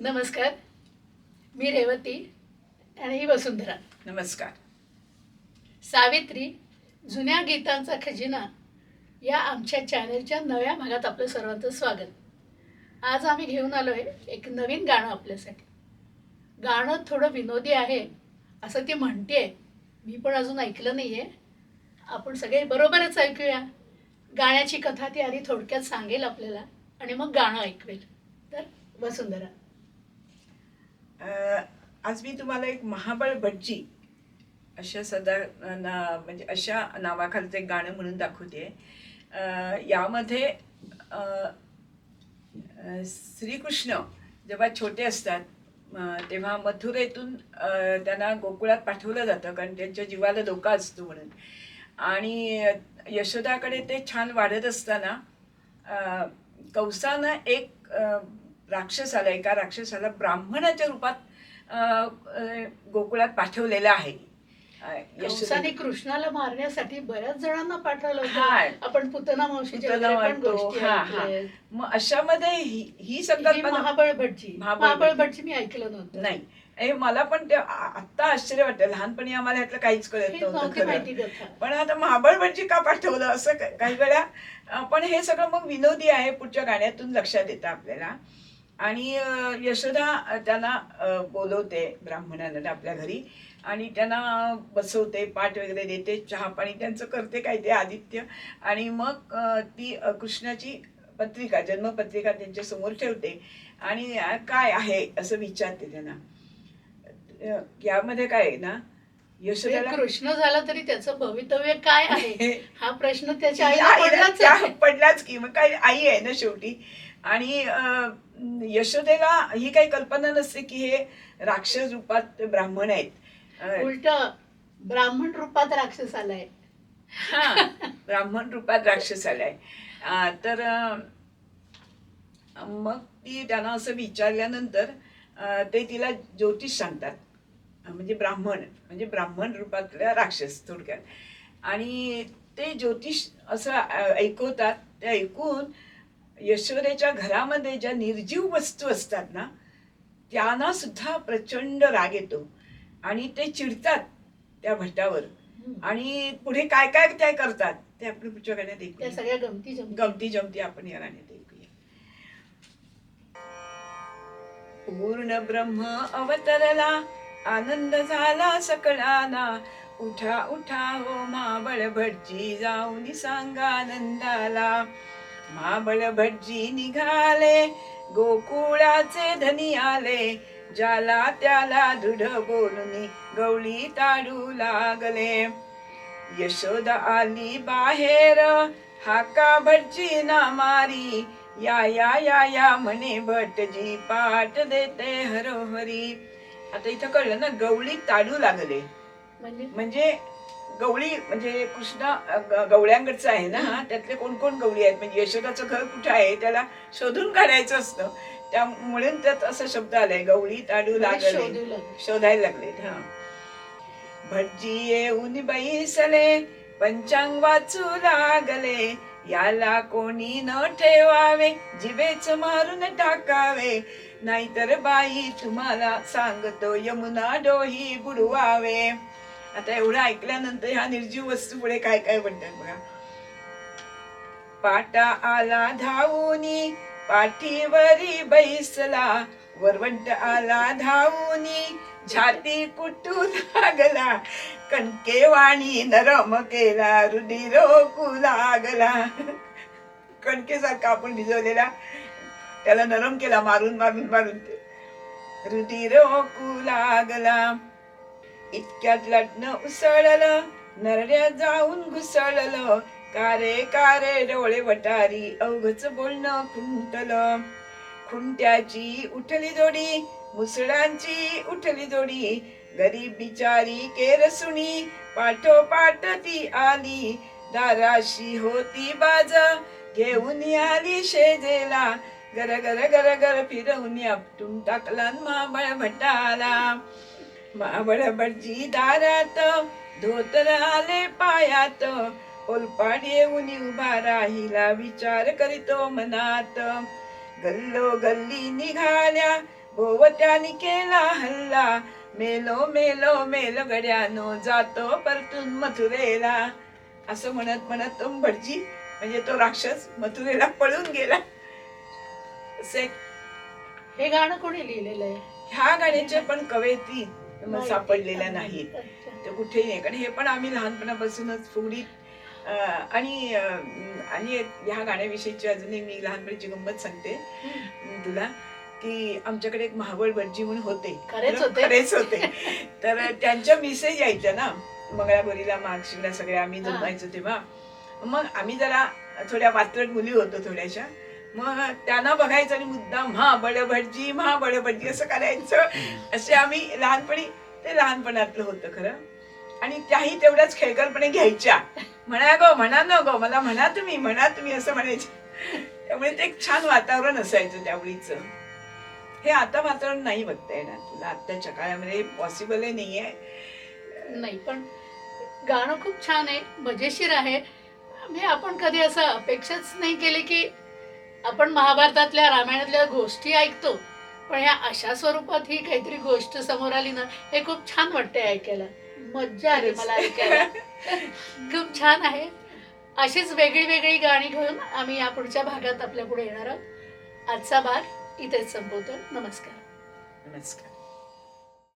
नमस्कार. मी रेवती आणि ही वसुंधरा. नमस्कार. सावित्री जुन्या गीतांचा खजिना या आमच्या चॅनलच्या नव्या भागात आपलं सर्वांचं स्वागत. आज आम्ही घेऊन आलो आहे एक नवीन गाणं आपल्यासाठी. गाणं थोडं विनोदी आहे असं ती म्हणते मी पण अजून ऐकलं नाही आहे आपण सगळे बरोबरच ऐकूया. गाण्याची कथा ती आधी थोडक्यात सांगेल आपल्याला आणि मग गाणं ऐकवेल. तर वसुंधरा. आज मी तुम्हाला एक महाबळ भटजी अशा सदा ना म्हणजे अशा नावाखालचं एक गाणं म्हणून दाखवते यामध्ये श्रीकृष्ण जेव्हा छोटे असतात तेव्हा मथुरेतून त्यांना गोकुळात पाठवलं जातं कारण त्यांच्या जीवाला धोका असतो म्हणून. आणि यशोदाकडे ते छान वाढत असताना कवसानं कंसानं एक राक्षस आला एका राक्षसाला ब्राह्मणाच्या रूपात गोकुळात पाठवलेलं आहे. कंसाने कृष्णाला मारण्यासाठी बऱ्याच जणांना पाठवलं. होतं. आपण पुतना मावशीच्या. ऐकल्यात. मग अशामध्ये ही संकल्पना महाबळ भटजी. महाबळ. भटजी. मी ऐकलं नव्हतं. नाही. मला पण ते आत्ता आश्चर्य वाटतं. लहानपणी आम्हाला ह्यातलं काहीच कळत नव्हतं पण आता महाबळ भटजी का पाठवलं? असं काही वेळा पण हे सगळं मग विनोदी आहे पुढच्या गाण्यातून लक्षात येतं आपल्याला. आणि यशोदा त्यांना बोलवते ब्राह्मणांना आपल्या घरी आणि त्यांना बसवते पाठ वगैरे देते चहा पाणी त्यांचं करते काय ते आदित्य. आणि मग ती कृष्णाची पत्रिका जन्मपत्रिका त्यांच्यासमोर ठेवते आणि काय आहे असं विचारते त्यांना. यामध्ये काय आहे ना ते यशोदाला कृष्ण झाला तरी त्याचं भवितव्य काय आहे? हा प्रश्न त्याच्या आईला पडलाच की मग काय आई आहे ना शेवटी? आणि यशोदेला ही काही कल्पना नसते की हे राक्षस रूपात ब्राह्मण आहेत. उलट ब्राह्मण रूपात राक्षस आलाय. हा ब्राह्मण रूपात राक्षस आलाय. तर मग ती त्यांना असं विचारल्यानंतर ते तिला ज्योतिष सांगतात. म्हणजे ब्राह्मण म्हणजे ब्राह्मण रूपातल्या राक्षस थोडक्यात. आणि ते ज्योतिष असं ऐकवतात ते ऐकून यशोदेच्या घरामध्ये ज्या निर्जीव वस्तू असतात ना त्यांना सुद्धा प्रचंड राग येतो. आणि ते चिडतात त्या भटावर आणि पुढे काय काय त्या करतात ते आपण पुढच्या गाण्यात ऐकूया सगळ्या गमती जमती गमती जमती आपण या गाण्यात ऐकूया पूर्ण ब्रह्म अवतरला आनंद झाला सकळाना उठा उठा हो माबळ भटजी जाऊन सांगा आनंदाला. माबळ भटजी निघाले गोकुळाचे धनी आले. ज्याला त्याला दृढ बोलून गवळी ताडू लागले. यशोदा आली बाहेर हाका भटजी ना मारी. या या या या म्हणे भटजी पाठ देते हरोहरी आता इथं कळलं ना गवळी ताडू लागले. म्हणजे? म्हणजे गवळी म्हणजे कृष्ण गवळ्यांकडचं आहे ना हा त्यातले कोण कोण गवळी आहेत? म्हणजे यशोदाचं घर कुठे आहे? त्याला शोधून काढायचं असतं. त्यामुळे त्यात असा शब्द आलाय गवळी ताडू म्हणजे लागले. शोधू लागले. शोधायला लागले हा. भटजी येऊन बैसले पंचांग वाचू लागले. याला कोणी न ठेवावे जिवेच मारून टाकावे. नाहीतर बाई तुम्हाला सांगतो यमुना डोही बुडवावे. आता एवढं ऐकल्यानंतर ह्या निर्जीव वस्तू पुढे काय काय म्हणतात बघा. पाटा आला धावूनी पाठीवरी बैसला. वरवंट आला धावूनी छाती कुटू लागला. कणके वाणी नरम केला रुधिर रोकू लागला. कणकेसारखा आपण भिजवलेला त्याला नरम केला मारून मारून मारून ते. रुधिर रोकू लागला. इतक्यात लटणं उसळलं नरड्या जाऊन घुसळलं. कारे कारे डोळे वटारी अवघच बोलणं खुंटलं. खुंट्याची उठली जोडी मुसळांची उठली जोडी. गरीब बिचारी केरसुणी पाठोपाठ ती आली. दाराशी होती बाज घेऊन आली शेजेला. गर गर गर गर फिरवून आपटून टाकला माबळ भटाला माबळ भटजी दारात धोतर आले पायात. ओलपाड येऊन उभा राहिला विचार करीतो मनात. गल्लो गल्ली निघाल्या भोवत्यानी केला हल्ला. मेलो मेलो मेलो गड्यानो जातो परतून मथुरेला. असं म्हणत म्हणत तो भटजी म्हणजे तो राक्षस मथुरेला पळून गेला. असं हे गाणं कोणी लिहिलेलं आहे ह्या गाण्याचे पण कवयित्री माहिती. सापडलेल्या नाहीत अच्छा. ते कुठेही नाही कारण हे पण आम्ही लहानपणापासूनच फुगडीत अं, आणि अं, आणि एक ह्या गाण्याविषयीची अजूनही मी लहानपणीची गंमत सांगते हम्म. अं, तुला की आमच्याकडे एक महाबळ भटजी म्हणून होते खरेच खरं- होते? खरेच होते तर त्यांच्या मिसेज यायच्या ना मंगळागौरीला मार्गशीला सगळ्या आम्ही हा. जमायचो तेव्हा मग आम्ही जरा थोड्या वात्रट मुली होतो थोड्याशा मग त्यांना बघायचं आणि मुद्दाम हा बड भटजी महा बड भटजी असं करायचं. असे आम्ही लहानपणी ते लहानपणातलं होतं खरं. आणि त्याही तेवढ्याच खेळकरपणे घ्यायच्या. म्हणा गो म्हणा न गो मला म्हणा तुम्ही म्हणा तुम्ही असं म्हणायचे. त्यामुळे ते एक छान वातावरण असायचं त्यावेळीच. हे आता वातावरण नाही बघता येणार तुला. आत्ताच्या काळामध्ये पॉसिबल नाहीये. नाही पण गाणं खूप छान आहे मजेशीर आहे. म्हणजे आपण कधी असं अपेक्षाच नाही केली की आपण महाभारतातल्या रामायणातल्या गोष्टी ऐकतो पण ह्या अशा स्वरूपात ही काहीतरी गोष्ट समोर आली ना हे खूप छान वाटतंय ऐकायला. मज्जा आली मला ऐकायला. खूप छान आहे. अशीच वेगळी वेगळी गाणी घेऊन आम्ही या पुढच्या भागात आपल्या पुढे येणार आहोत. आजचा भाग इथेच संपवतो. नमस्कार. नमस्कार.